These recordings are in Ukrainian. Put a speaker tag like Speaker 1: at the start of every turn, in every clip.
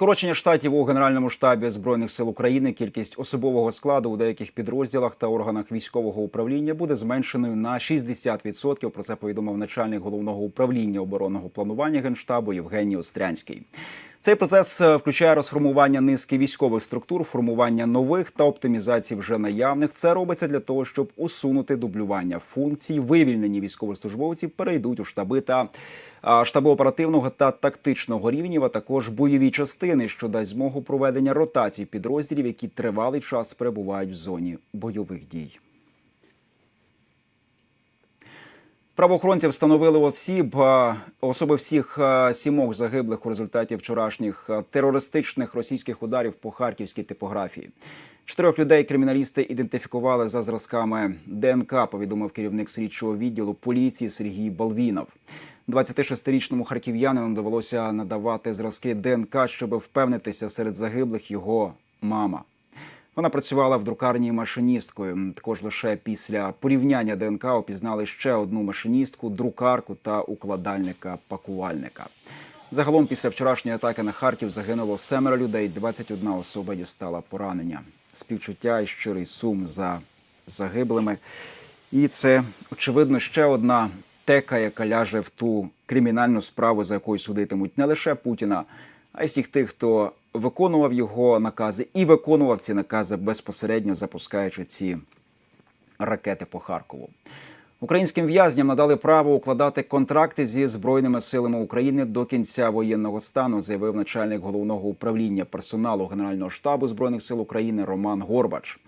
Speaker 1: Скорочення штатів у Генеральному штабі збройних сил України, кількість особового складу у деяких підрозділах та органах військового управління буде зменшеною на 60%. Про це повідомив начальник головного управління оборонного планування генштабу Євгеній Острянський. Цей процес е, включає розформування низки військових структур, формування нових та оптимізації вже наявних. Це робиться для того, щоб усунути дублювання функцій. Вивільнені військовослужбовці перейдуть у штаби та штаби оперативного та тактичного рівнів, а також бойові частини, що дасть змогу проведення ротацій підрозділів, які тривалий час перебувають в зоні бойових дій. Правоохоронці встановили осіб е, особи всіх е, сімох загиблих у результаті вчорашніх е, терористичних російських ударів по харківській типографії. Чотирьох людей криміналісти ідентифікували за зразками ДНК. Повідомив керівник слідчого відділу поліції Сергій Балвінов. 26-річному харків'янину довелося надавати зразки ДНК, щоб впевнитися серед загиблих його мама. Вона працювала в друкарні машиністкою. Також лише після порівняння ДНК опізнали ще одну машиністку, друкарку та укладальника-пакувальника. Загалом, після вчорашньої атаки на Харків загинуло семеро людей, 21 особа дістала поранення. Співчуття і щирий сум за загиблими. І це очевидно ще одна тека, яка ляже в ту кримінальну справу, за якою судитимуть не лише Путіна, а й всіх тих, хто виконував його накази і виконував ці накази безпосередньо запускаючи ці ракети по Харкову. Українським в'язням надали право укладати контракти зі збройними силами України до кінця воєнного стану, заявив начальник головного управління персоналу Генерального штабу збройних сил України Роман Горбач.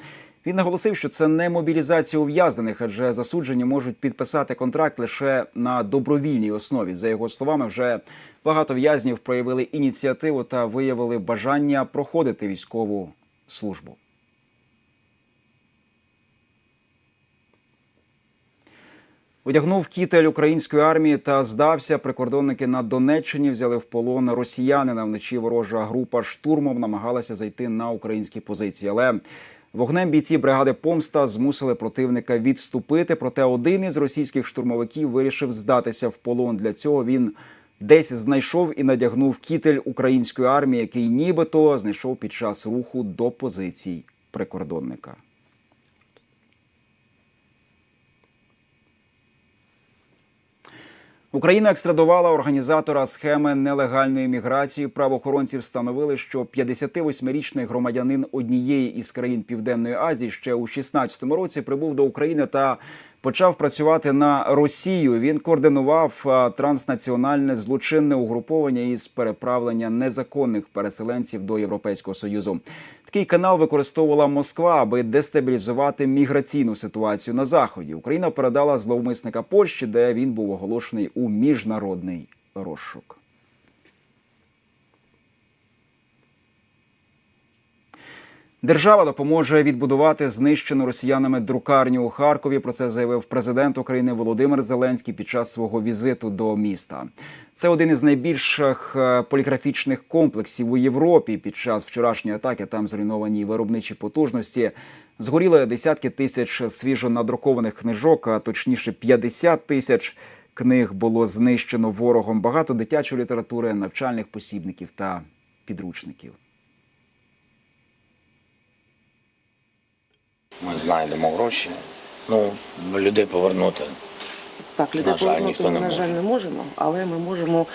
Speaker 1: Він наголосив, що це не мобілізація ув'язнених, адже засуджені можуть підписати контракт лише на добровільній основі. За його словами, вже багато в'язнів проявили ініціативу та виявили бажання проходити військову службу. Одягнув кітель української армії та здався. Прикордонники на Донеччині взяли в полон росіянина. Вночі ворожа група штурмом намагалася зайти на українські позиції, але Вогнем бійці бригади Помста змусили противника відступити. Проте один із російських штурмовиків вирішив здатися в полон. Для цього він десь знайшов і надягнув кітель української армії, який нібито знайшов під час руху до позицій прикордонника. Україна екстрадувала організатора схеми нелегальної міграції. Правоохоронці встановили, що 58-річний громадянин однієї із країн Південної Азії ще у 16-му році прибув до України та почав працювати на Росію. Він координував транснаціональне злочинне угруповання із переправлення незаконних переселенців до Європейського союзу. Такий канал використовувала Москва, аби дестабілізувати міграційну ситуацію на заході. Україна передала зловмисника Польщі, де він був оголошений у міжнародний розшук. Держава допоможе відбудувати знищену росіянами друкарню у Харкові. Про це заявив президент України Володимир Зеленський під час свого візиту до міста. Це один із найбільших е, поліграфічних комплексів у Європі. Під час вчорашньої атаки там зруйновані виробничі потужності. Згоріли десятки тисяч свіжо надрукованих книжок, а точніше 50 тисяч книг було знищено ворогом. Багато дитячої літератури, навчальних посібників та підручників.
Speaker 2: Ми знайдемо гроші. Ну, людей повернути.
Speaker 3: Так, людей
Speaker 2: На жаль,
Speaker 3: повернути
Speaker 2: ніхто
Speaker 3: ми,
Speaker 2: не
Speaker 3: на
Speaker 2: може.
Speaker 3: жаль, не можемо, але ми можемо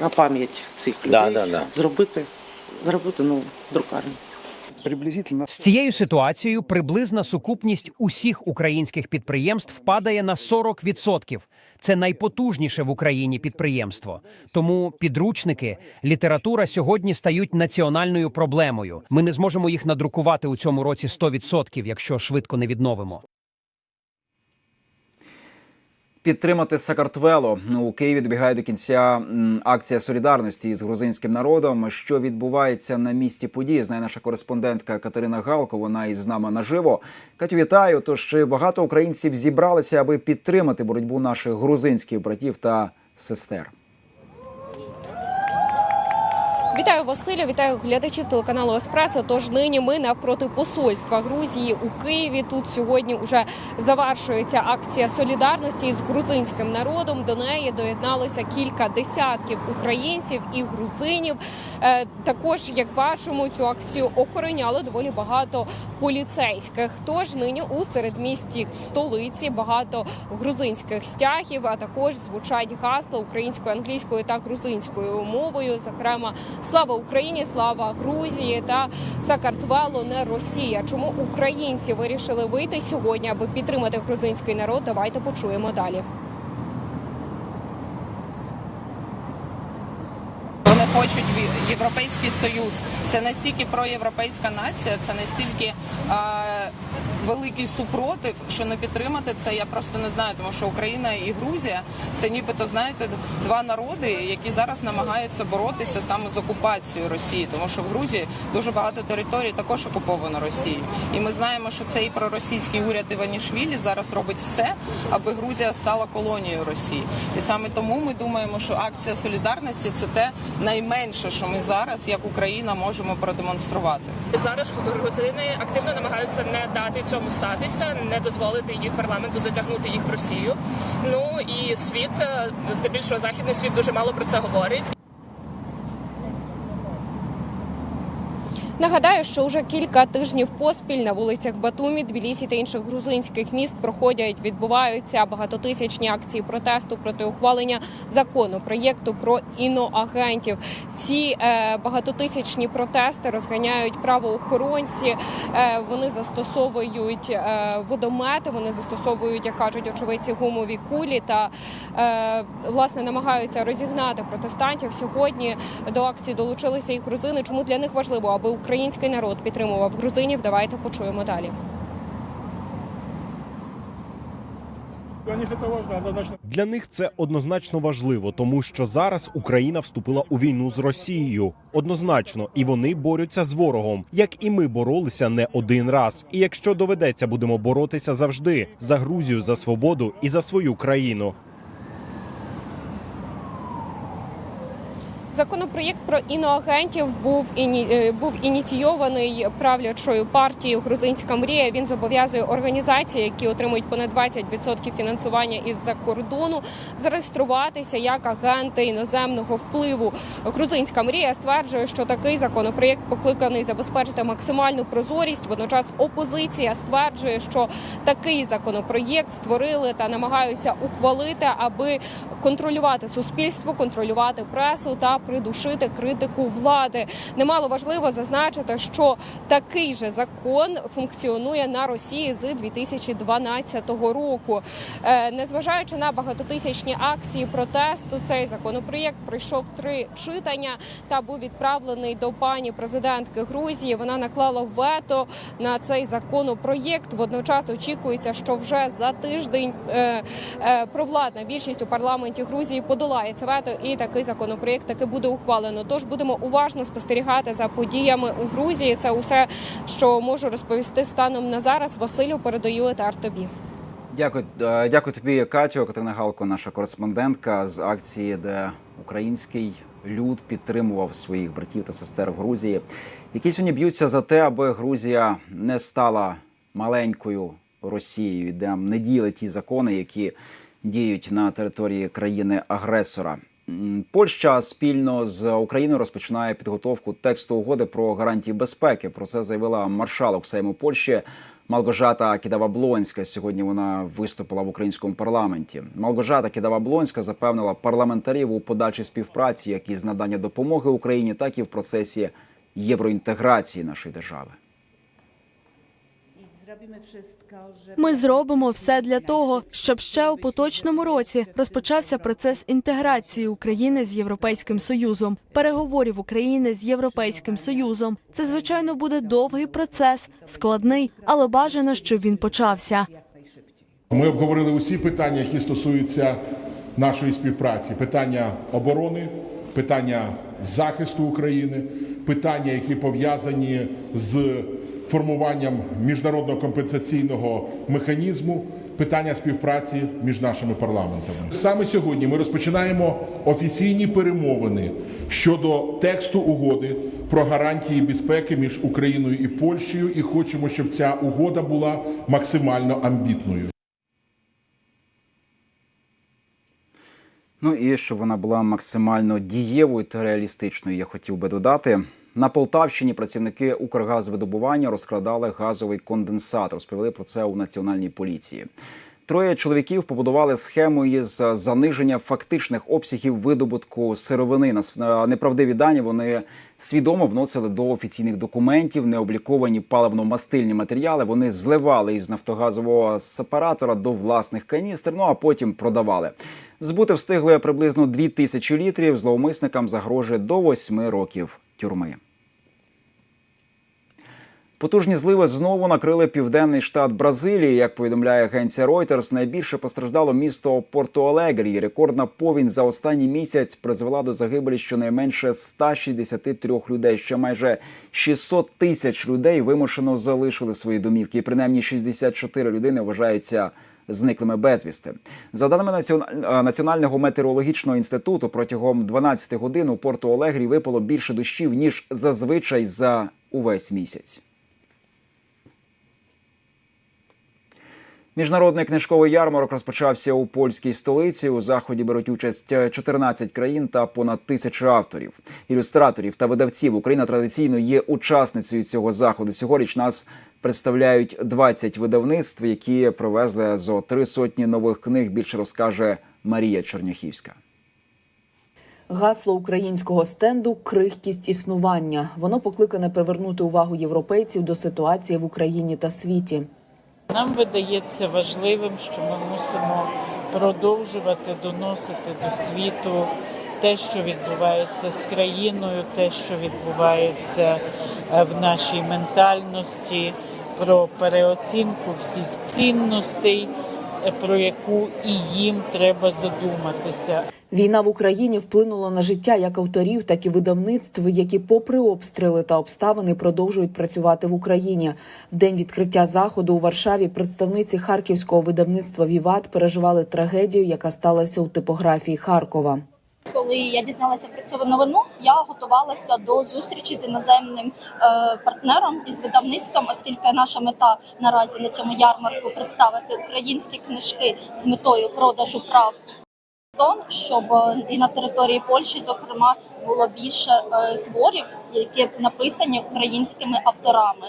Speaker 3: на пам'ять цих людей
Speaker 2: Да, да, да.
Speaker 3: зробити, зробити нову друкарню.
Speaker 4: Приблизительно
Speaker 5: З цією ситуацією приблизна сукупність усіх українських підприємств падає на 40%. Це найпотужніше в Україні підприємство. Тому підручники, література сьогодні стають національною проблемою. Ми не зможемо їх надрукувати у цьому році 100%, якщо швидко не відновимо.
Speaker 1: Підтримати Сакартвело у Києві добігає до кінця акція солідарності з грузинським народом. Що відбувається на місці події? Знає наша кореспондентка Катерина Галко. Вона із нами наживо. Катю, вітаю. Тож багато українців зібралися, аби підтримати боротьбу наших грузинських братів та сестер?
Speaker 4: Вітаю Василя, вітаю глядачів телеканалу Еспресо. Тож нині ми навпроти посольства Грузії у Києві. Тут сьогодні вже завершується акція солідарності з грузинським народом. До неї доєдналося кілька десятків українців і грузинів. Е, Також, як бачимо, цю акцію охороняли доволі багато поліцейських. Тож нині у середмісті столиці багато грузинських стягів, а також звучать гасла українською, англійською та грузинською мовою. Зокрема, слава Україні, слава Грузії та Сакартвело не Росія. Чому українці вирішили вийти сьогодні, аби підтримати грузинський народ? Давайте почуємо далі.
Speaker 6: Вони хочуть європейський союз. Це настільки проєвропейська нація, це настільки а, великий супротив, що не підтримати це. Я просто не знаю, тому що Україна і Грузія це нібито знаєте два народи, які зараз намагаються боротися саме з окупацією Росії, тому що в Грузії дуже багато територій також окуповано Росією. І ми знаємо, що цей проросійський уряд Іванішвілі зараз робить все, аби Грузія стала колонією Росії. І саме тому ми думаємо, що акція солідарності це те найменше, що ми зараз, як Україна, можемо продемонструвати.
Speaker 7: Зараз грузини активно намагаються не дати цьому статися, не дозволити їх парламенту затягнути їх в Росію. Ну і світ, е, здебільшого західний світ, дуже мало про це говорить.
Speaker 4: Нагадаю, що вже кілька тижнів поспіль на вулицях Батумі, Тбілісі та інших грузинських міст проходять, відбуваються багатотисячні акції протесту проти ухвалення закону проєкту про іноагентів. Ці е, багатотисячні протести розганяють правоохоронці. Е, вони застосовують е, водомети, вони застосовують, як кажуть очевидці, гумові кулі та е, власне намагаються розігнати протестантів. Сьогодні до акції долучилися і грузини. Чому для них важливо, аби український народ підтримував грузинів? Давайте почуємо далі.
Speaker 8: Для них це однозначно важливо, тому що зараз Україна вступила у війну з Росією. Однозначно, і вони борються з ворогом, як і ми боролися не один раз. І якщо доведеться, будемо боротися завжди за Грузію, за свободу і за свою країну.
Speaker 4: Законопроєкт про іноагентів був іні... е, був ініційований правлячою партією Грузинська мрія. Він зобов'язує організації, які отримують понад 20% фінансування із-за кордону, зареєструватися як агенти іноземного впливу. Грузинська мрія стверджує, що такий законопроєкт покликаний забезпечити максимальну прозорість. Водночас опозиція стверджує, що такий законопроєкт створили та намагаються ухвалити, аби контролювати суспільство, контролювати пресу та придушити критику влади. Немало важливо зазначити, що такий же закон функціонує на Росії з 2012 року. Е, Незважаючи на багатотисячні акції протесту, цей законопроєкт пройшов три читання та був відправлений до пані президентки Грузії. Вона наклала вето на цей законопроєкт. Водночас очікується, що вже за тиждень е, е, провладна більшість у парламенті Грузії подолає це вето, і такий законопроєкт таки буде ухвалено. Тож будемо уважно спостерігати за подіями у Грузії. Це усе, що можу розповісти станом на зараз. Василю передаю етер тобі.
Speaker 1: Дякую, е, дякую тобі, Катю. Катерина Галко, наша кореспондентка з акції, де український люд підтримував своїх братів та сестер в Грузії, які сьогодні б'ються за те, аби Грузія не стала маленькою Росією, де не діяли ті закони, які діють на території країни-агресора. Польща спільно з Україною розпочинає підготовку тексту угоди про гарантії безпеки. Про це заявила маршалок Сейму Польщі Малгожата Кідава-Блонська. Сьогодні вона виступила в українському парламенті. Малгожата Кідава-Блонська запевнила парламентарів у подальшій співпраці, як із надання допомоги Україні, так і в процесі євроінтеграції нашої держави.
Speaker 9: Ми зробимо все для того, щоб ще у поточному році розпочався процес інтеграції України з Європейським Союзом, переговорів України з Європейським Союзом. Це звичайно буде довгий процес, складний, але бажано, щоб він почався.
Speaker 10: Ми обговорили усі питання, які стосуються нашої співпраці: питання оборони, питання захисту України, питання, які пов'язані з формуванням міжнародного компенсаційного механізму, питання співпраці між нашими парламентами. Саме сьогодні ми розпочинаємо офіційні перемовини щодо тексту угоди про гарантії безпеки між Україною і Польщею, і хочемо, щоб ця угода була максимально амбітною.
Speaker 1: Ну і щоб вона була максимально дієвою та реалістичною, я хотів би додати. На Полтавщині працівники Укргазвидобування розкрадали газовий конденсат. Розповіли про це у національній поліції. Троє чоловіків побудували схему із заниження фактичних обсягів видобутку сировини. На неправдиві дані вони свідомо вносили до офіційних документів необліковані паливно-мастильні матеріали. Вони зливали із нафтогазового сепаратора до власних каністр, ну а потім продавали. Збути встигли приблизно 2 тисячі літрів. Зловмисникам загрожує до 8 років тюрми. Потужні зливи знову накрили південний штат Бразилії. Як повідомляє агенція Reuters, найбільше постраждало місто Порто-Алегрі. Рекордна повінь за останній місяць призвела до загибелі щонайменше 163 людей. Ще майже 600 тисяч людей вимушено залишили свої домівки. І принаймні 64 людини вважаються зниклими безвісти. За даними е, Національного метеорологічного інституту, протягом 12 годин у порту Олегрі випало більше дощів ніж зазвичай за увесь місяць. Міжнародний книжковий ярмарок розпочався у польській столиці. У заході беруть участь 14 країн та понад тисячу авторів, ілюстраторів та видавців. Україна традиційно є учасницею цього заходу. Цьогоріч нас представляють 20 видавництв, які привезли зо три сотні нових книг. Більше розкаже Марія Черняхівська.
Speaker 11: Гасло українського стенду крихкість існування. Воно покликане привернути увагу європейців до ситуації в Україні та світі.
Speaker 12: Нам видається важливим, що ми мусимо продовжувати доносити до світу те, що відбувається з країною, те, що відбувається е, в нашій ментальності, про переоцінку всіх цінностей, е, про яку і їм треба задуматися.
Speaker 11: Війна в Україні вплинула на життя як авторів, так і видавництв, які, попри обстріли та обставини, продовжують працювати в Україні. В день відкриття заходу у Варшаві представниці харківського видавництва Віват переживали трагедію, яка сталася у типографії Харкова.
Speaker 13: Коли я дізналася про цю новину, я готувалася до зустрічі з іноземним е, партнером із видавництвом, оскільки наша мета наразі на цьому ярмарку представити українські книжки з метою продажу прав. Тон, щоб е, і на території Польщі, зокрема, було більше е, творів, які написані українськими авторами,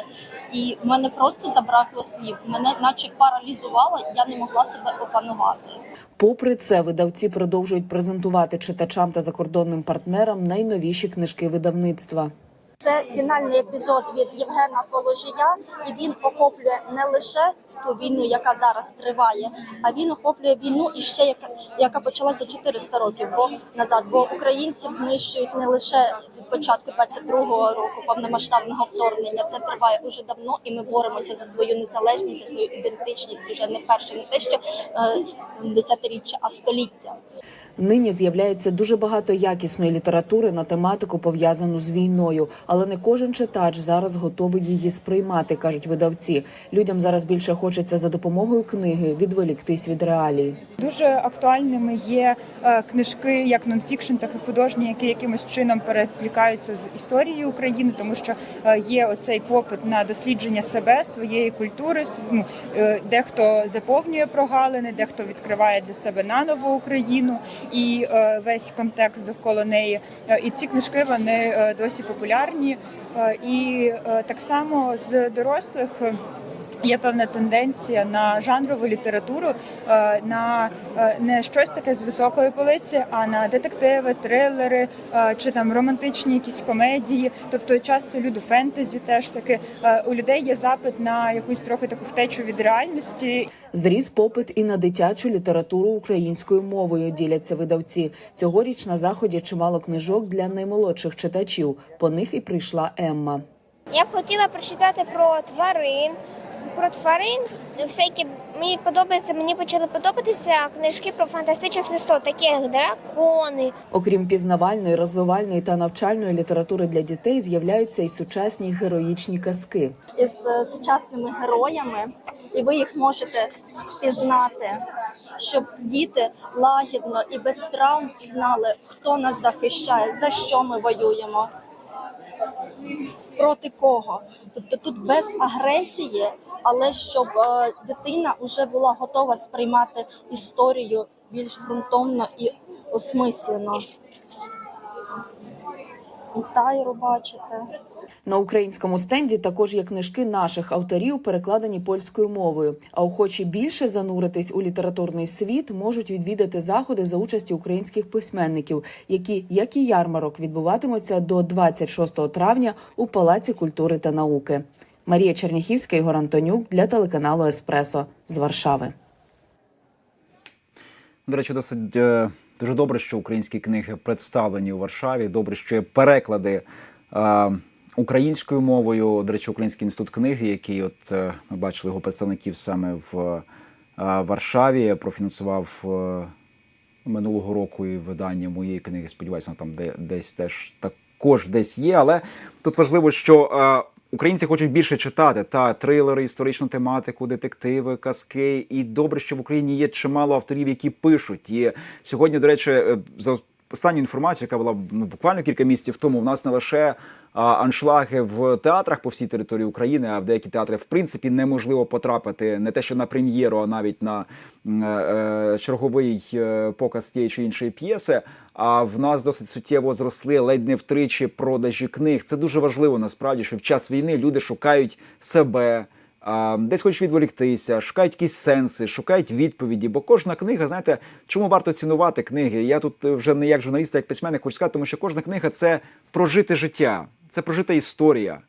Speaker 13: і в мене просто забракло слів. Мене наче паралізувало, я не могла себе опанувати.
Speaker 11: Попри це, видавці продовжують презентувати читачам та закордонним партнерам найновіші книжки видавництва.
Speaker 13: Це фінальний епізод від Євгена Положія, і він охоплює не лише ту війну, яка зараз триває, а він охоплює війну і ще яка, яка почалася 400 років бо назад. Бо українців знищують не лише від початку 22-го року повномасштабного вторгнення. Це триває уже давно, і ми боремося за свою незалежність, за свою ідентичність вже не перше, не те, що е, десятиріччя, а століття.
Speaker 11: Нині з'являється дуже багато якісної літератури на тематику пов'язану з війною, але не кожен читач зараз готовий її сприймати, кажуть видавці. Людям зараз більше хочеться за допомогою книги відволіктись від реалій.
Speaker 14: Дуже актуальними є е, книжки, як нонфікшн, так і художні, які якимось чином перекликаються з історією України, тому що е, є оцей попит на дослідження себе, своєї культури. Ну, е, дехто заповнює прогалини, дехто відкриває для себе наново Україну і е, весь контекст довкола неї. Е, І ці книжки вони е, досі популярні. І так само з дорослих. Є певна тенденція на жанрову літературу, е, на е, не щось таке з високої полиці, а на детективи, трилери е, чи там романтичні якісь комедії. Тобто часто люди фентезі теж таки у людей є запит на якусь трохи таку втечу від реальності.
Speaker 11: Зріс попит і на дитячу літературу українською мовою. Діляться видавці. Цьогоріч на заході чимало книжок для наймолодших читачів. По них і прийшла Емма.
Speaker 15: Я б хотіла прочитати про тварин, про тварин. Всякі мені подобається, мені почали подобатися книжки про фантастичних істот, такі як дракони,
Speaker 11: Окрім пізнавальної, розвивальної та навчальної літератури для дітей, з'являються й сучасні героїчні казки.
Speaker 13: із е, сучасними героями, і ви їх можете впізнати, щоб діти лагідно і без травм знали, хто нас захищає, за що ми воюємо. Спроти кого? Тобто тут без агресії, але щоб е, дитина вже була готова сприймати історію більш ґрунтовно і осмислено. Тайру бачите.
Speaker 11: На українському стенді також є книжки наших авторів, перекладені польською мовою. А охочі більше зануритись у літературний світ можуть відвідати заходи за участі українських письменників, які, як і ярмарок, відбуватимуться до 26 травня у Палаці культури та науки. Марія Черняхівська, Ігор Антонюк для телеканалу Еспресо з Варшави.
Speaker 1: До речі, досить е, дуже добре, що українські книги представлені у Варшаві. Добре, що є переклади е, українською мовою. До речі, Український інститут книги, який от е, ми бачили його представників саме в е, Варшаві, профінансував е, минулого року і видання моєї книги. Сподіваюся, воно там де, десь теж також десь є. Але тут важливо, що е, Українці хочуть більше читати та трилери, історичну тематику, детективи, казки. І добре, що в Україні є чимало авторів, які пишуть. І сьогодні, до речі, е, за останню інформацію, яка була ну, буквально кілька місяців тому, в нас не лише а, аншлаги в театрах по всій території України, а в деякі театри в принципі неможливо потрапити не те, що на прем'єру, а навіть на м, е, черговий е, показ тієї чи іншої п'єси. А в нас досить суттєво зросли ледь не втричі продажі книг. Це дуже важливо насправді, що в час війни люди шукають себе. Десь хочуть відволіктися, шукають якісь сенси, шукають відповіді. Бо кожна книга, знаєте, чому варто цінувати книги? Я тут вже не як журналіст, а як письменник хочу сказати, тому що кожна книга це прожите життя, це прожита історія.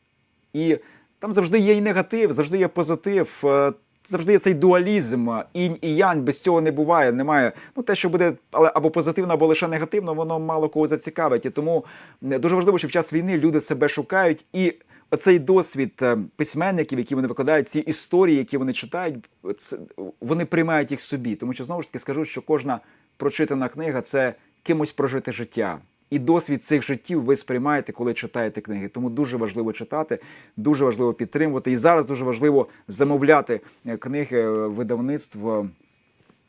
Speaker 1: І там завжди є і негатив, завжди є позитив. е, Завжди є цей дуалізм, інь і янь, без цього не буває. Немає ну те, що буде але або позитивно, або лише негативно, воно мало кого зацікавить. І тому е, дуже важливо, що в час війни люди себе шукають, і оцей досвід е, письменників, які вони викладають, ці історії, які вони читають, це вони приймають їх собі. Тому що знову ж таки скажу, що кожна прочитана книга це кимось прожите життя. І досвід цих життів ви сприймаєте, коли читаєте книги. Тому дуже важливо читати, дуже важливо підтримувати. І зараз дуже важливо замовляти е, книги е, видавництв, е,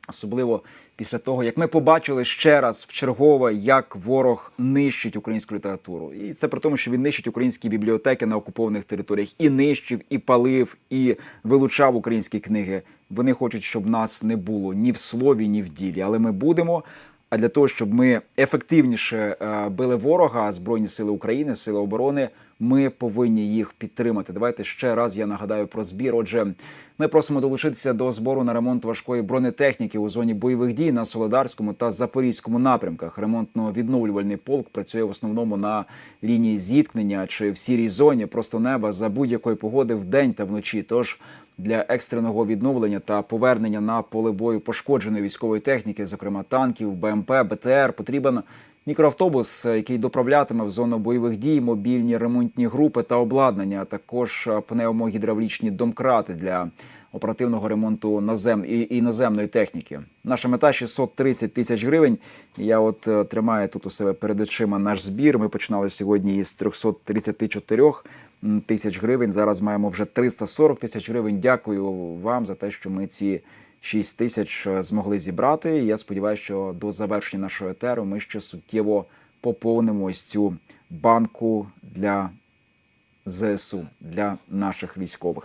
Speaker 1: особливо після того, як ми побачили ще раз в чергове, як ворог нищить українську літературу. І це при тому, що він нищить українські бібліотеки на окупованих територіях, і нищив, і палив, і вилучав українські книги. Вони хочуть, щоб нас не було ні в слові, ні в ділі. Але ми будемо. А для того, щоб ми ефективніше е, били ворога, збройні сили України, сили оборони, ми повинні їх підтримати. Давайте ще раз я нагадаю про збір. Отже, ми просимо долучитися до збору на ремонт важкої бронетехніки у зоні бойових дій на Солодарському та Запорізькому напрямках. Ремонтно-відновлювальний полк працює в основному на лінії зіткнення чи в сірій зоні просто неба за будь-якої погоди вдень та вночі. Тож для екстреного відновлення та повернення на поле бою пошкодженої військової техніки, зокрема танків, БМП, БТР, потрібен мікроавтобус, який доправлятиме в зону бойових дій, мобільні ремонтні групи та обладнання, а також пневмогідравлічні домкрати для оперативного ремонту назем і іноземної техніки. Наша мета 630 тисяч гривень. Я от е, тримаю тут у себе перед очима наш збір. Ми починали сьогодні із 334 м, тисяч гривень. Зараз маємо вже 340 тисяч гривень. Дякую вам за те, що ми ці 6 тисяч е, змогли зібрати. Я сподіваюся, що до завершення нашого етеру ми ще суттєво поповнимо ось цю банку для ЗСУ для наших військових.